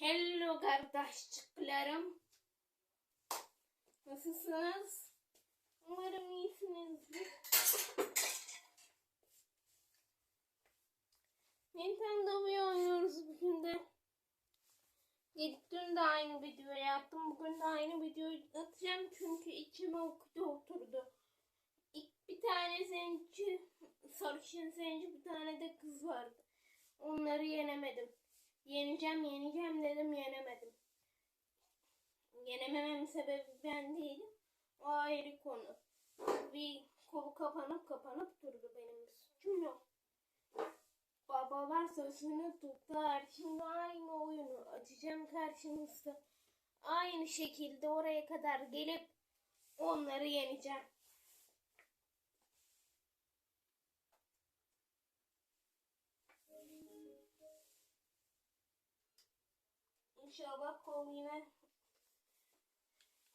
Hello kardeşçiklerim. Nasılsınız? Umarım iyisinizdir. Nintendo Wii oynuyoruz bugün de. Dün de aynı videoyu yaptım. Bugün de aynı videoyu atacağım çünkü içime okudu oturdu. İlk bir tane zenci, sarışın zenci bir tane de kız vardı. Onları yenemedim. Yeneceğim yeneceğim dedim yenemedim. Yenemememin sebebi ben değilim. O ayrı konu. Bir kolu kapanıp kapanıp durdu benim suçum yok. Babalar sözünü tuttular. Şimdi aynı oyunu açacağım karşınızda. Aynı şekilde oraya kadar gelip onları yeneceğim. İnşallah kol yine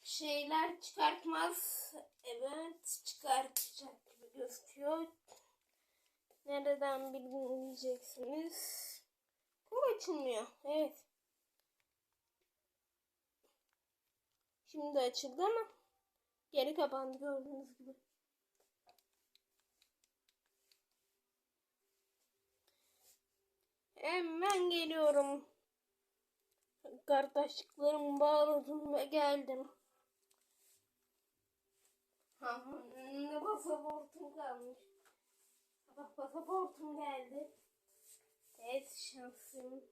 şeyler çıkartmaz. Evet çıkartacak gibi gözüküyor. Nereden bileceksiniz? Kol açılmıyor. Evet. Şimdi açıldı ama geri kapandı gördüğünüz gibi. Hemen geliyorum. Kardeşliklerimi bağladım ve geldim. Ne pasaportum kalmış. Bak pasaportum geldi. Evet şansım.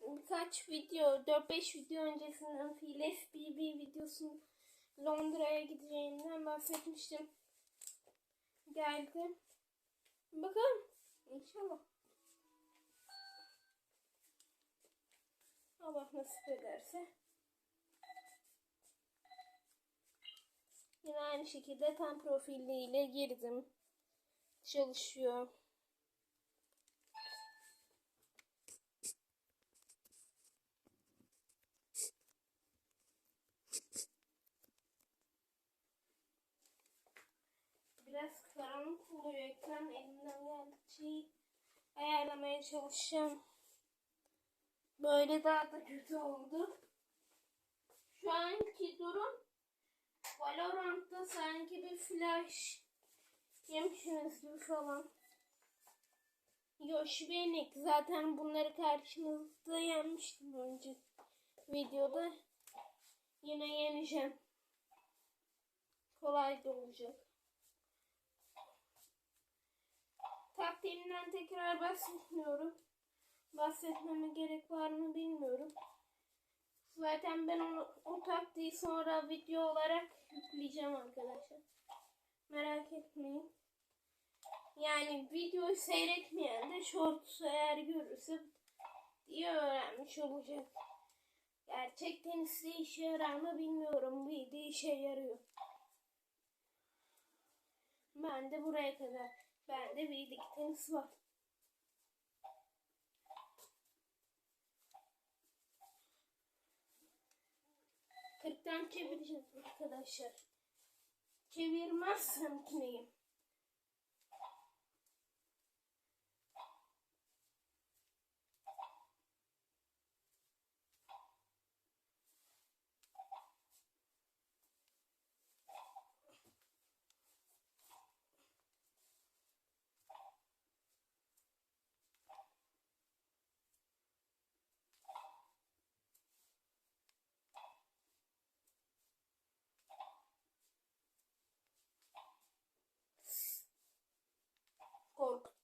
Birkaç video, 4-5 video öncesinden Phil FBB videosunun Londra'ya gideceğinden bahsetmiştim. Geldi. Bakalım. İnşallah. Allah nasip ederse. Yine aynı şekilde tam profiliyle girdim. Çalışıyor. Biraz karanlık oluyor ekran. Elimden geldikçe ayarlamaya çalışacağım. Böyle daha da kötü oldu. Şu anki durum Valorant'ta sanki bir flash yemişsiniz gibi falan. Yoshi ve Nick zaten bunları karşınızda yenmiştim önce videoda. Yine yeneceğim. Kolay da olacak. Taktiğimden tekrar bahsetmiyorum. Bahsetmeme gerek var mı bilmiyorum. Zaten ben onu, o taktiği sonra video olarak yükleyeceğim arkadaşlar. Merak etmeyin. Yani videoyu seyretmeyen de shorts eğer görürse diye öğrenmiş olacak. Gerçekten size işe yarar mı bilmiyorum. Bir de işe yarıyor. Ben de buraya kadar. Bende bir tenis var. Kırktan çevireceğiz arkadaşlar. Çevirmezsem kineyim.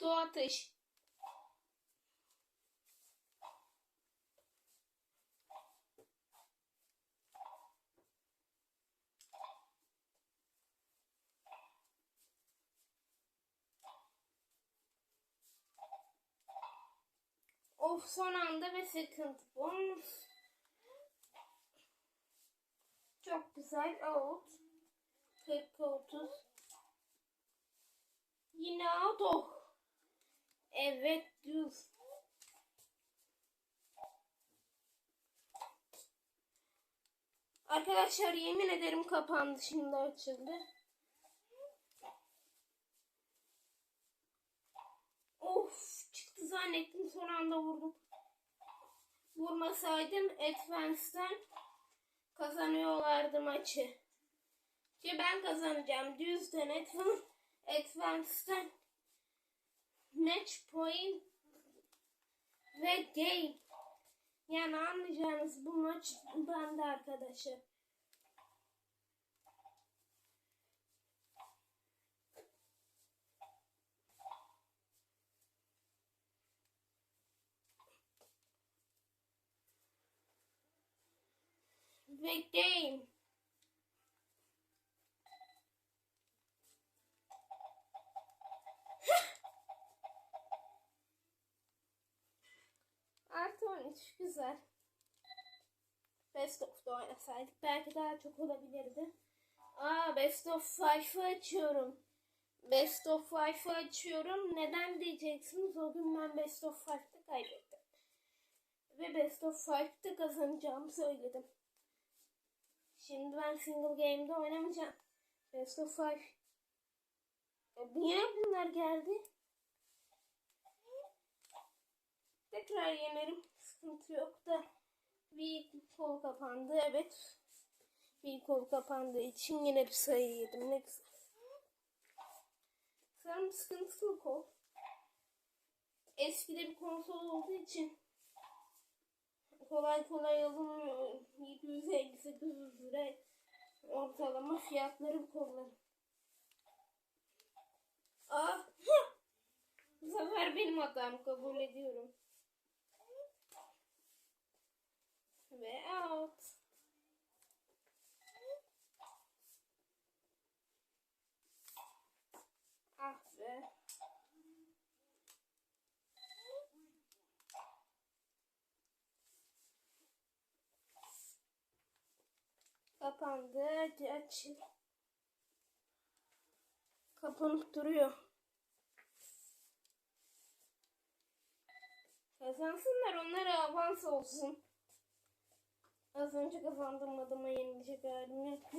Korkuttu ateş. Of son anda ve sıkıntı. Bonus. Çok güzel. Out. 40 30. Yine out. Oh. Evet düz. Arkadaşlar yemin ederim kapandı şimdi açıldı. Of çıktı zannettim son anda vurdum. vurmasaydım Advance'den kazanıyorlardı maçı. Ki ben kazanacağım. Düzden Advan- Advance'den match point ve game. Yani anlayacağınız bu maç bende arkadaşlar. Ve game. 13 güzel. Best of'da oynasaydık belki daha çok olabilirdi. Aa Best of 5'ı açıyorum. Best of 5'ı açıyorum. Neden diyeceksiniz? O gün ben Best of 5'te kaybettim. Ve Best of 5'te kazanacağımı söyledim. Şimdi ben single game'de oynamayacağım. Best of 5. E, niye bunlar geldi? Tekrar yenerim. Sıkıntı yok da. Bir kol kapandı. Evet. Bir kol kapandığı için yine bir sayı yedim. Ne güzel. Sanırım sıkıntılı kol. Eskide bir konsol olduğu için kolay kolay alınmıyor. 750-800 lira ortalama fiyatları bu kolların. Ah! Bu sefer benim hatam kabul ediyorum. Ve out. Ah be. Kapandı. Hadi açın. Kapanıp duruyor. Kazansınlar onlara avans olsun. Az önce kazandığım adama yenilecek halim yok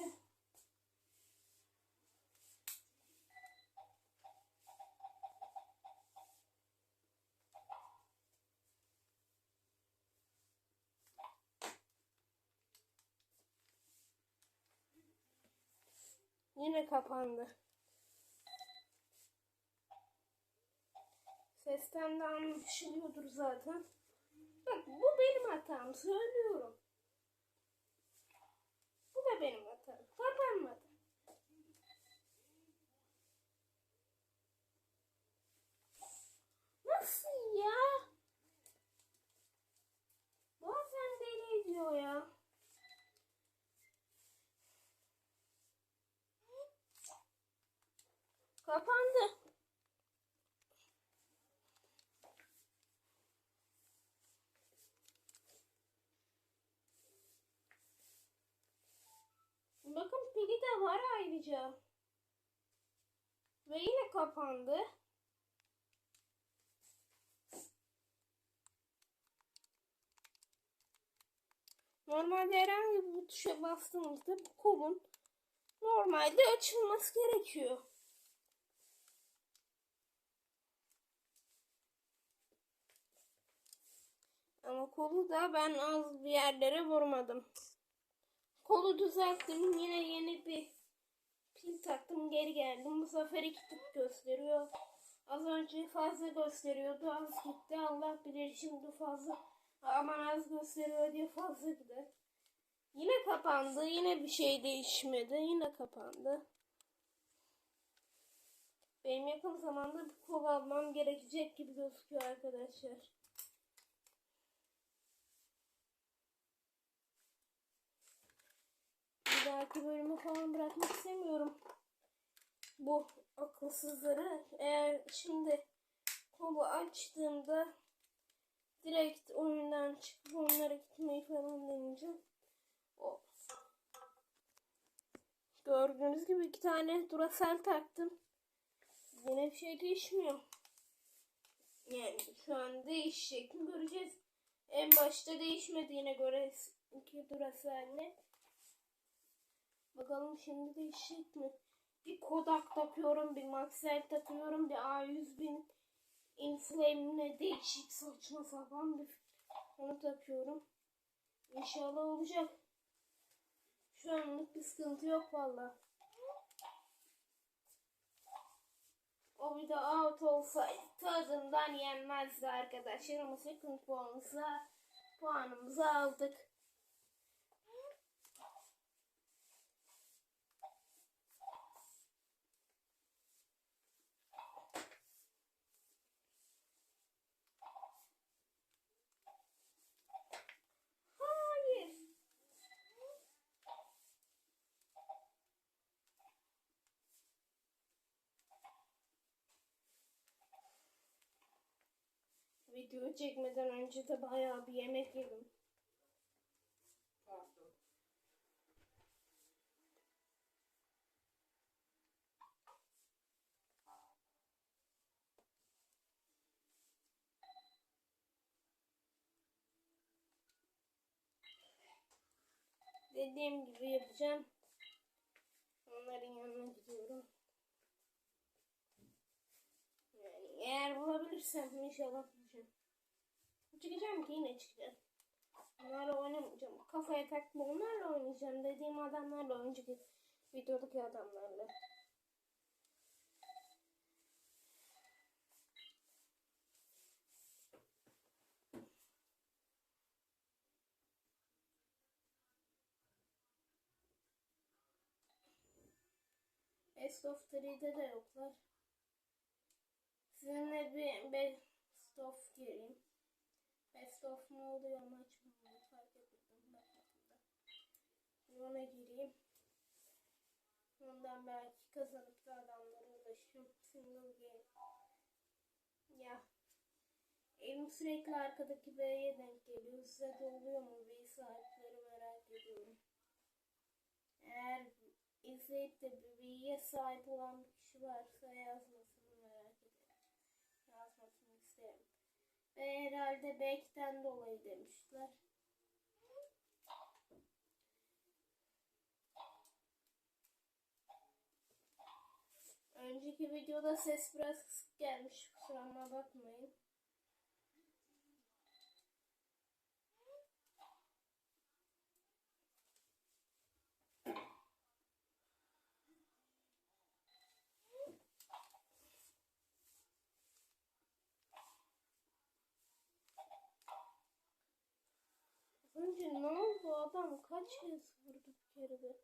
Yine kapandı. Sesten de anlaşılıyordur zaten. Bak bu benim hatam söylüyorum. Bu da benim hatam. Kapanmadı. Nasıl ya? Bazen deli ediyor ya. Kapandı. Bakın pili de var ayrıca. Ve yine kapandı. Normalde herhangi bir tuşa bastığımızda bu kolun normalde açılması gerekiyor. Ama kolu da ben az bir yerlere vurmadım. Kolu düzelttim. Yine yeni bir pil taktım. Geri geldim. Bu sefer iki tık gösteriyor. Az önce fazla gösteriyordu. Az gitti. Allah bilir şimdi fazla. Aman az gösteriyor diye fazla gider. Yine kapandı. Yine bir şey değişmedi. Yine kapandı. Benim yakın zamanda bir kol almam gerekecek gibi gözüküyor arkadaşlar. Bir dahaki bölümü falan bırakmak istemiyorum. Bu akılsızları eğer şimdi kolu açtığımda direkt oyundan çıkıp onlara gitmeyi falan deneyeceğim. O. Gördüğünüz gibi iki tane Duracell taktım. Yine bir şey değişmiyor. Yani şu an değişecek mi göreceğiz. En başta değişmediğine göre iki Duracell'le. Bakalım şimdi değişecek mi? Bir Kodak takıyorum, bir Maxell takıyorum, bir A100 bin Inflame'le değişik saçma sapan bir Onu takıyorum. İnşallah olacak. Şu anlık bir sıkıntı yok valla. O bir de out olsaydı tadından yenmezdi arkadaşlar ama second puanımıza puanımızı aldık. Video çekmeden önce de bayağı bir yemek yedim. Pardon. Dediğim gibi yapacağım. Onların yanına gidiyorum. Yani eğer bulabilirsem inşallah. Çıkacağım ki yine çıkacağım. Onlarla oynamayacağım. Kafaya takma onlarla oynayacağım. Dediğim adamlarla önceki videodaki adamlarla. Best of 3'de de yoklar. Sizinle bir best of gireyim. Best of ne oluyor maç mı fark etmedim ona gireyim. Ondan belki kazanıp da adamlara ulaşırım. Single game. Ya. Elim sürekli arkadaki B'ye denk geliyor. Size de oluyor mu? B sahipleri merak ediyorum. Eğer izleyip de bilgiye sahip olan bir kişi varsa yazmasını merak ederim. Yazmasını isterim. Ve herhalde Beck'ten dolayı demişler. Önceki videoda ses biraz kısık gelmiş. Kusuruma bakmayın. Önce ne oldu adam kaç kez vurdu bir kere de.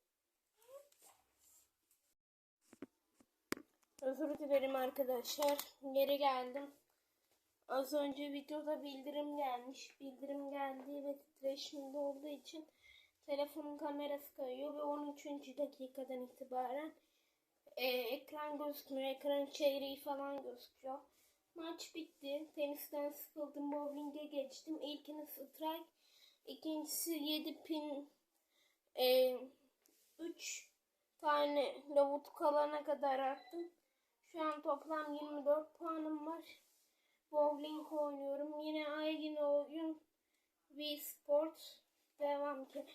Özür dilerim arkadaşlar. Geri geldim. Az önce videoda bildirim gelmiş. Bildirim geldiği ve titreşimde olduğu için telefonun kamerası kayıyor ve 13. dakikadan itibaren e, ekran gözükmüyor. Ekran çeyreği falan gözüküyor. Maç bitti. Tenisten sıkıldım. Bowling'e geçtim. İlkini strike. İkincisi 7 pin 3 tane lavut kalana kadar attım. Şu an toplam 24 puanım var. Bowling oynuyorum. Yine aynı oyun Wii Sport devam ki.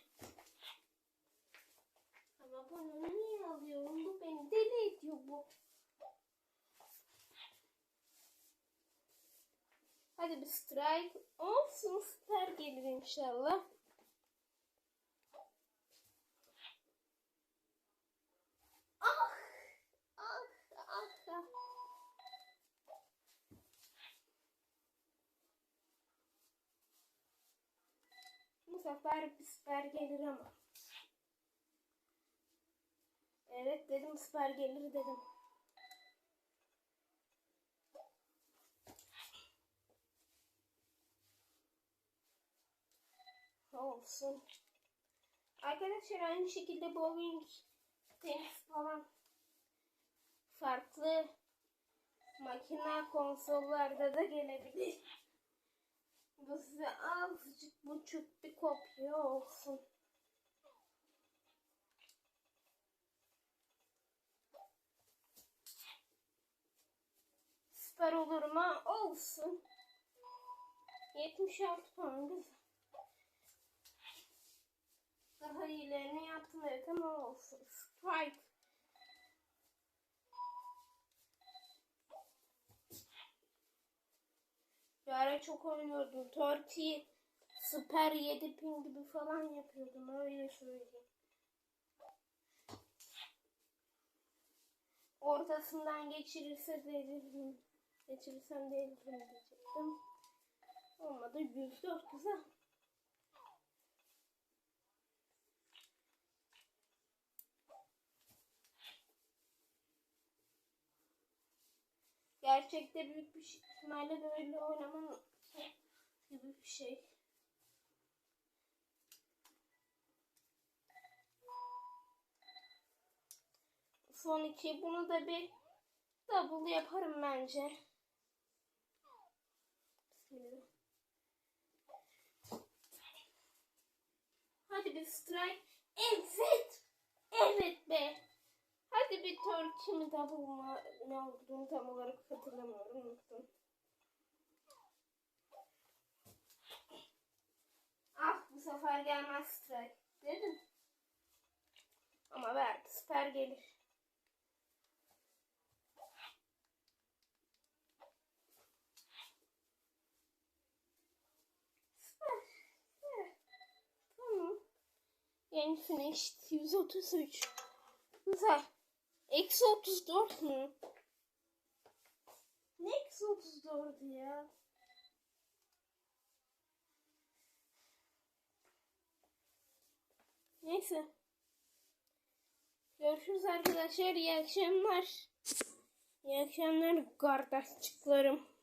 Ama bunu niye alıyorum? Bu beni deli ediyor bu. Hadi bir strike olsun. Süper gelir inşallah. Ah! Ah! Ah! ah. Sefer bir süper gelir ama. Evet dedim süper gelir dedim. Olsun. Arkadaşlar aynı şekilde bowling, tenis falan farklı makina konsollarda da gelebilir. Bu size azıcık buçuk bir kopya olsun. Süper olur mu? Olsun. 76 puan güzel. Daha iyilerini yaptım evet ama olsun. Strike. Bir ara çok oynuyordum. Turkey Süper 7 pin gibi falan yapıyordum öyle söyleyeyim. Ortasından geçirirse deliririm. Geçirirsem deliririm diyecektim. Olmadı 104 güzel. Gerçekte büyük bir şey- ihtimalle böyle oynamam gibi bir şey. Son iki. Bunu da bir double yaparım bence. Hadi bir strike. Evet. Evet be. Hadi bir turkey mi double mı ne olduğunu tam olarak hatırlamıyorum. Unuttum. Ah bu sefer gelmez strike. Dedim. Ama verdi. Süper gelir. Yenisine eşit. 133. Güzel. Eksi 34 mü? Ne eksi 34 ya? Neyse. Görüşürüz arkadaşlar. İyi akşamlar. İyi akşamlar kardeşçiklerim.